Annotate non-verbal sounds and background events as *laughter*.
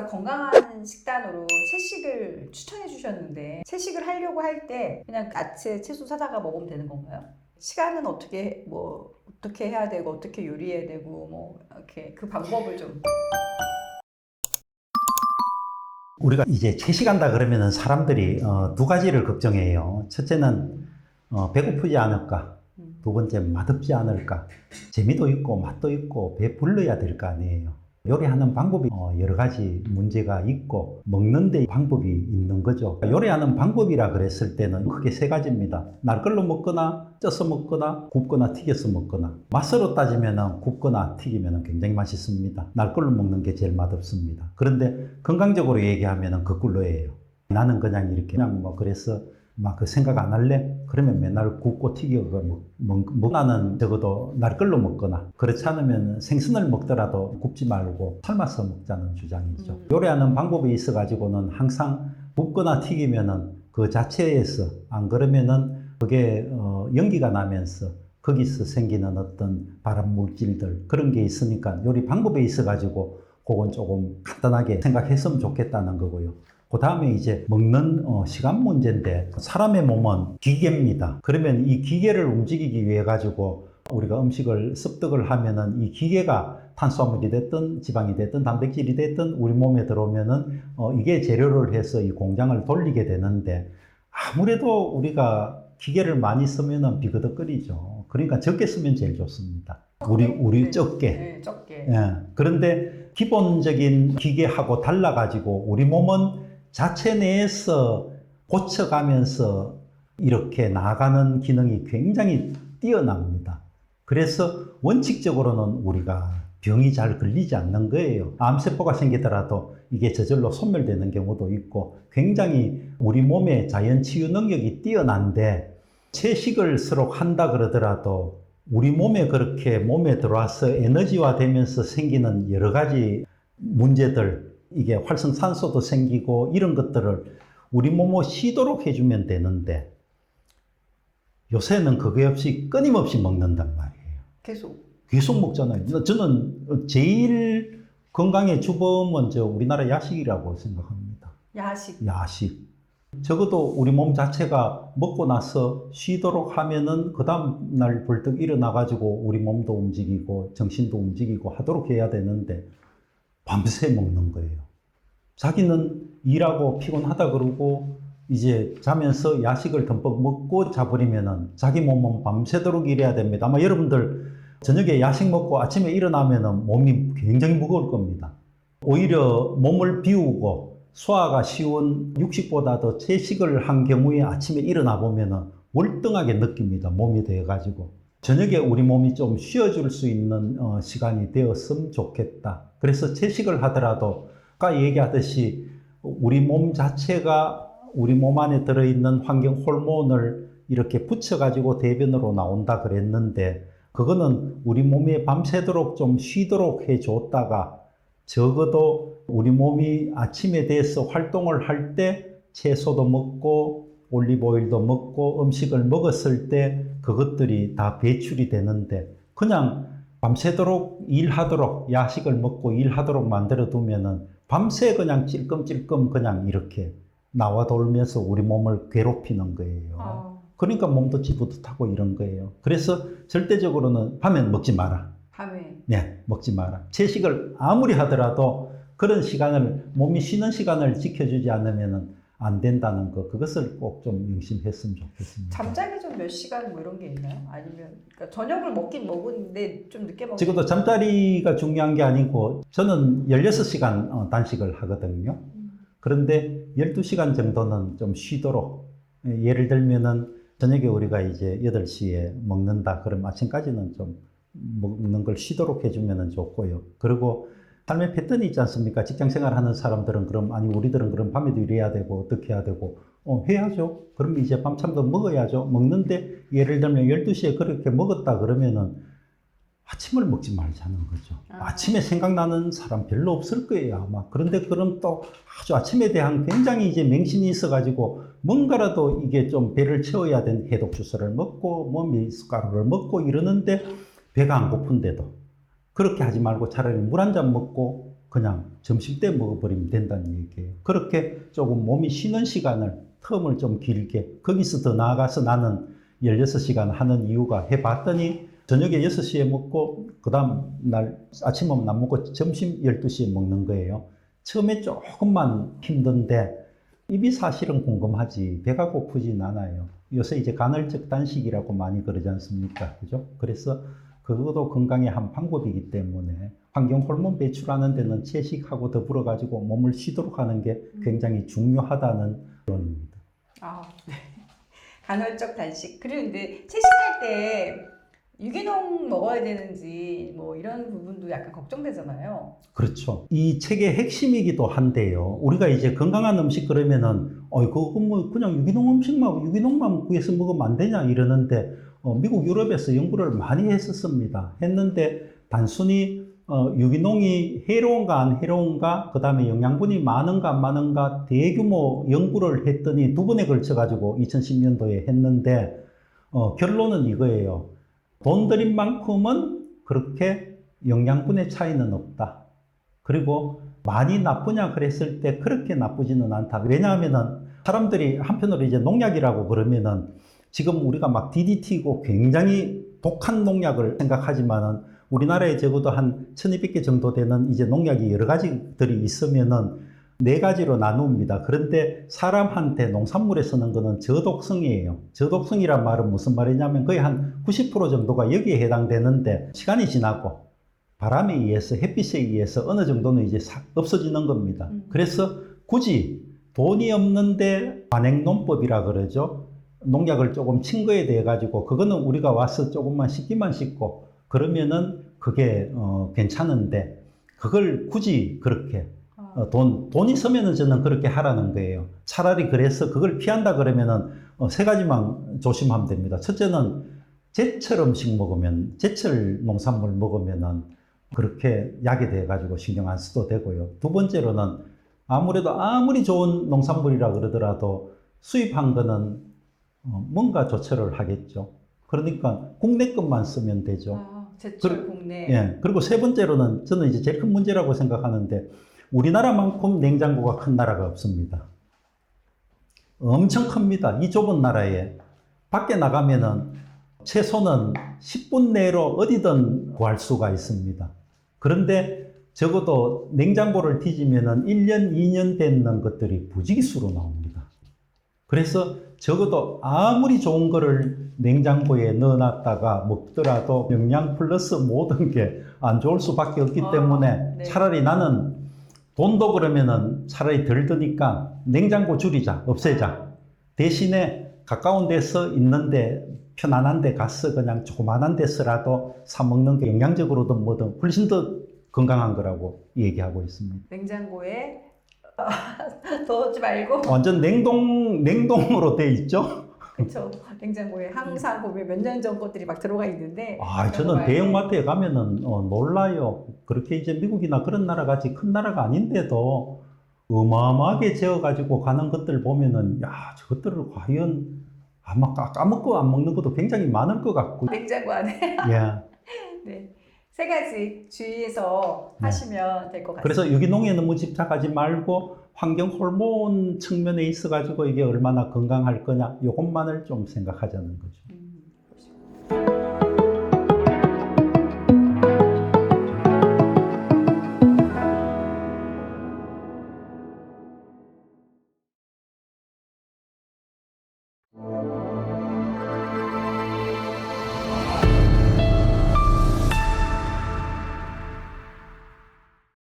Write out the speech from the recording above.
선생님께서 건강한 식단으로 채식을 추천해 주셨는데 채식을 하려고 할 때 그냥 야채, 채소 사다가 먹으면 되는 건가요? 시간은 어떻게 뭐 어떻게 해야 되고 어떻게 요리해야 되고 뭐 이렇게 그 방법을 좀 우리가 이제 채식한다 그러면은 사람들이 어, 두 가지를 걱정해요. 첫째는 어, 배고프지 않을까. 음. 두 번째 맛없지 않을까. 재미도 있고 맛도 있고 배 불러야 될 거 아니에요. 요리하는 방법이 어, 여러 가지 문제가 있고 먹는 데 방법이 있는 거죠. 요리하는 방법이라 그랬을 때는 크게 세 가지입니다. 날 걸로 먹거나 쪄서 먹거나 굽거나 튀겨서 먹거나 맛으로 따지면 굽거나 튀기면 굉장히 맛있습니다. 날 걸로 먹는 게 제일 맛없습니다. 그런데 건강적으로 얘기하면 거꾸로예요. 나는 그냥 이렇게 그냥 뭐 그래서 막 그 생각 안 할래? 그러면 맨날 굽고 튀겨 먹, 먹, 먹 나는 적어도 날 걸로 먹거나 그렇지 않으면 생선을 먹더라도 굽지 말고 삶아서 먹자는 주장이죠. 음. 요리하는 방법이 있어 가지고는 항상 굽거나 튀기면은 그 자체에서 안 그러면은 그게 어, 연기가 나면서 거기서 생기는 어떤 발암 물질들 그런 게 있으니까 요리 방법에 있어 가지고 그건 조금 간단하게 생각했으면 좋겠다는 거고요. 그 다음에 이제 먹는 어, 시간 문제인데 사람의 몸은 기계입니다. 그러면 이 기계를 움직이기 위해 가지고 우리가 음식을 습득을 하면은 이 기계가 탄수화물이 됐든 지방이 됐든 단백질이 됐든 우리 몸에 들어오면은 어, 이게 재료를 해서 이 공장을 돌리게 되는데 아무래도 우리가 기계를 많이 쓰면은 비거덕거리죠. 그러니까 적게 쓰면 제일 좋습니다. 우리 우리 네. 적게. 네, 적게 예. 그런데 기본적인 기계하고 달라가지고 우리 몸은 자체 내에서 고쳐가면서 이렇게 나가는 기능이 굉장히 뛰어납니다. 그래서 원칙적으로는 우리가 병이 잘 걸리지 않는 거예요. 암세포가 생기더라도 이게 저절로 소멸되는 경우도 있고 굉장히 우리 몸의 자연 치유 능력이 뛰어난데 채식을 서로 한다 그러더라도 우리 몸에 그렇게 몸에 들어와서 에너지화 되면서 생기는 여러 가지 문제들, 이게 활성산소도 생기고 이런 것들을 우리 몸을 쉬도록 해주면 되는데 요새는 그게 없이 끊임없이 먹는단 말이에요. 계속 계속 먹잖아요. 저는 제일 건강의 주범은 저 우리나라 야식이라고 생각합니다. 야식 야식. 적어도 우리 몸 자체가 먹고 나서 쉬도록 하면은 그 다음날 벌떡 일어나가지고 우리 몸도 움직이고 정신도 움직이고 하도록 해야 되는데 밤새 먹는 거예요. 자기는 일하고 피곤하다 그러고 이제 자면서 야식을 듬뿍 먹고 자버리면은 자기 몸은 밤새도록 일해야 됩니다. 아마 여러분들 저녁에 야식 먹고 아침에 일어나면은 몸이 굉장히 무거울 겁니다. 오히려 몸을 비우고 소화가 쉬운 육식보다도 채식을 한 경우에 아침에 일어나 보면은 월등하게 느낍니다. 몸이 되어가지고. 저녁에 우리 몸이 좀 쉬어줄 수 있는 어, 시간이 되었으면 좋겠다. 그래서 채식을 하더라도 아까 얘기하듯이 우리 몸 자체가 우리 몸 안에 들어있는 환경 호르몬을 이렇게 붙여가지고 대변으로 나온다 그랬는데 그거는 우리 몸이 밤새도록 좀 쉬도록 해줬다가 적어도 우리 몸이 아침에 대해서 활동을 할 때 채소도 먹고 올리브오일도 먹고 음식을 먹었을 때 그것들이 다 배출이 되는데 그냥 밤새도록 일하도록 야식을 먹고 일하도록 만들어 두면은 밤새 그냥 찔끔찔끔 그냥 이렇게 나와 돌면서 우리 몸을 괴롭히는 거예요. 어, 그러니까 몸도 찌뿌듯하고 이런 거예요. 그래서 절대적으로는 밤엔 먹지 마라. 밤에 네, 먹지 마라. 채식을 아무리 하더라도 그런 시간을 몸이 쉬는 시간을 지켜주지 않으면 안 된다는 거 그것을 꼭 좀 명심했으면 좋겠습니다. 잠자기 전몇 시간 뭐 이런 게 있나요? 아니면 그러니까 저녁을 먹긴 먹었는데 좀 늦게 먹. 지금도 잠자리가 중요한 게 아니고 저는 16시간 어, 단식을 하거든요. 그런데 12시간 정도는 좀 쉬도록 예, 예를 들면은 저녁에 우리가 이제 8시에 먹는다 그럼 아침까지는 좀 먹는 걸 쉬도록 해주면 좋고요. 그리고 삶의 패턴이 있지 않습니까? 직장 생활 하는 사람들은 그럼 아니 우리들은 그럼 밤에도 일해야 되고 어떻게 해야 되고 어 해야죠. 그럼 이제 밤 참도 먹어야죠. 먹는데 예를 들면 12시에 그렇게 먹었다 그러면은 아침을 먹지 말자는 거죠. 아. 아침에 생각나는 사람 별로 없을 거예요, 아마. 그런데 그럼 또 아주 아침에 대한 굉장히 이제 맹신이 있어가지고 뭔가라도 이게 좀 배를 채워야 되는 해독 주스를 먹고 뭐 미숫가루를 먹고 이러는데 배가 안 고픈데도 그렇게 하지 말고 차라리 물 한 잔 먹고 그냥 점심 때 먹어버리면 된다는 얘기예요. 그렇게 조금 몸이 쉬는 시간을 텀을 좀 길게 거기서 더 나아가서 나는 16시간 하는 이유가 해봤더니 저녁에 6시에 먹고 그 다음 날 아침은 안 먹고 점심 12시에 먹는 거예요. 처음에 조금만 힘든데 입이 사실은 궁금하지 배가 고프진 않아요. 요새 이제 간헐적 단식이라고 많이 그러지 않습니까? 그죠? 그래서 그것도 건강의 한 방법이기 때문에 환경 호르몬 배출하는 데는 채식하고 더불어 가지고 몸을 쉬도록 하는 게 굉장히 중요하다는論입니다. 아, 네. *laughs* 간헐적 단식. 그리고 이제 채식할 때 유기농 먹어야 되는지 뭐 이런 부분도 약간 걱정되잖아요. 그렇죠. 이 책의 핵심이기도 한데요. 우리가 이제 건강한 음식 그러면은 어 그거 뭐 그냥 유기농 음식만 유기농만 구해서 먹으면 안 되냐 이러는데 어, 미국 유럽에서 연구를 많이 했었습니다. 했는데 단순히 어, 유기농이 해로운가 안 해로운가 그 다음에 영양분이 많은가 안 많은가 대규모 연구를 했더니 두 번에 걸쳐 가지고 2010년도에 했는데 어, 결론은 이거예요. 돈 들인 만큼은 그렇게 영양분의 차이는 없다. 그리고 많이 나쁘냐 그랬을 때 그렇게 나쁘지는 않다. 왜냐하면은 사람들이 한편으로 이제 농약이라고 그러면은 지금 우리가 막 DDT고 굉장히 독한 농약을 생각하지만은 우리나라에 적어도 한 1200개 정도 되는 이제 농약이 여러 가지들이 있으면은 네 가지로 나눕니다. 그런데 사람한테 농산물에 쓰는 거는 저독성이에요. 저독성이란 말은 무슨 말이냐면 거의 한 90% 정도가 여기에 해당되는데 시간이 지나고 바람에 의해서 햇빛에 의해서 어느 정도는 이제 사- 없어지는 겁니다. 음. 그래서 굳이 돈이 없는데 관행농법이라 그러죠. 농약을 조금 친 거에 대해 가지고 그거는 우리가 와서 조금만 씻기만 씻고 그러면은 그게 어, 괜찮은데 그걸 굳이 그렇게 아, 어, 돈, 돈 있으면은 저는 그렇게 하라는 거예요. 차라리 그래서 그걸 피한다 그러면은 어, 세 가지만 조심하면 됩니다. 첫째는 제철 음식 먹으면, 제철 농산물 먹으면은 그렇게 약이 돼가지고 신경 안 써도 되고요. 두 번째로는 아무래도 아무리 좋은 농산물이라 그러더라도 수입한 거는 어, 뭔가 조처를 하겠죠. 그러니까 국내 것만 쓰면 되죠. 아, 제철 그리- 국내. 예. 그리고 세 번째로는 저는 이제 제일 큰 문제라고 생각하는데 우리나라만큼 냉장고가 큰 나라가 없습니다. 엄청 큽니다. 이 좁은 나라에 밖에 나가면은 최소는 10분 내로 어디든 구할 수가 있습니다. 그런데 적어도 냉장고를 뒤지면은 1년, 2년 되는 것들이 부지기수로 나옵니다. 그래서 적어도 아무리 좋은 거를 냉장고에 넣어놨다가 먹더라도 영양 플러스 모든 게 안 좋을 수밖에 없기 아, 때문에 네. 차라리 나는 돈도 그러면은 차라리 덜 드니까 냉장고 줄이자, 없애자. 대신에 가까운 데서 있는데 편안한 데 가서 그냥 조그만한 데서라도 사 먹는 게 영양적으로든 뭐든 훨씬 더 건강한 거라고 얘기하고 있습니다. 냉장고에 *laughs* 넣지 말고 완전 냉동, 냉동으로 돼 있죠? 그렇죠. 냉장고에 항상 보면 몇 년 전 것들이 막 들어가 있는데 아, 저는 거 대형마트에 가면은 어, 놀라요. 그렇게 이제 미국이나 그런 나라 같이 큰 나라가 아닌데도 어마어마하게 재어가지고 가는 것들 보면은 야, 저것들을 과연 아마 까- 까먹고 안 먹는 것도 굉장히 많을 것 같고. 냉장고 안에 예. *laughs* 네. 세 가지 주의해서 네. 하시면 될것 같습니다. 그래서 유기농에 너무 집착하지 말고 환경 호르몬 측면에 있어 가지고 이게 얼마나 건강할 거냐, 요것만을 좀 생각하자는 거죠.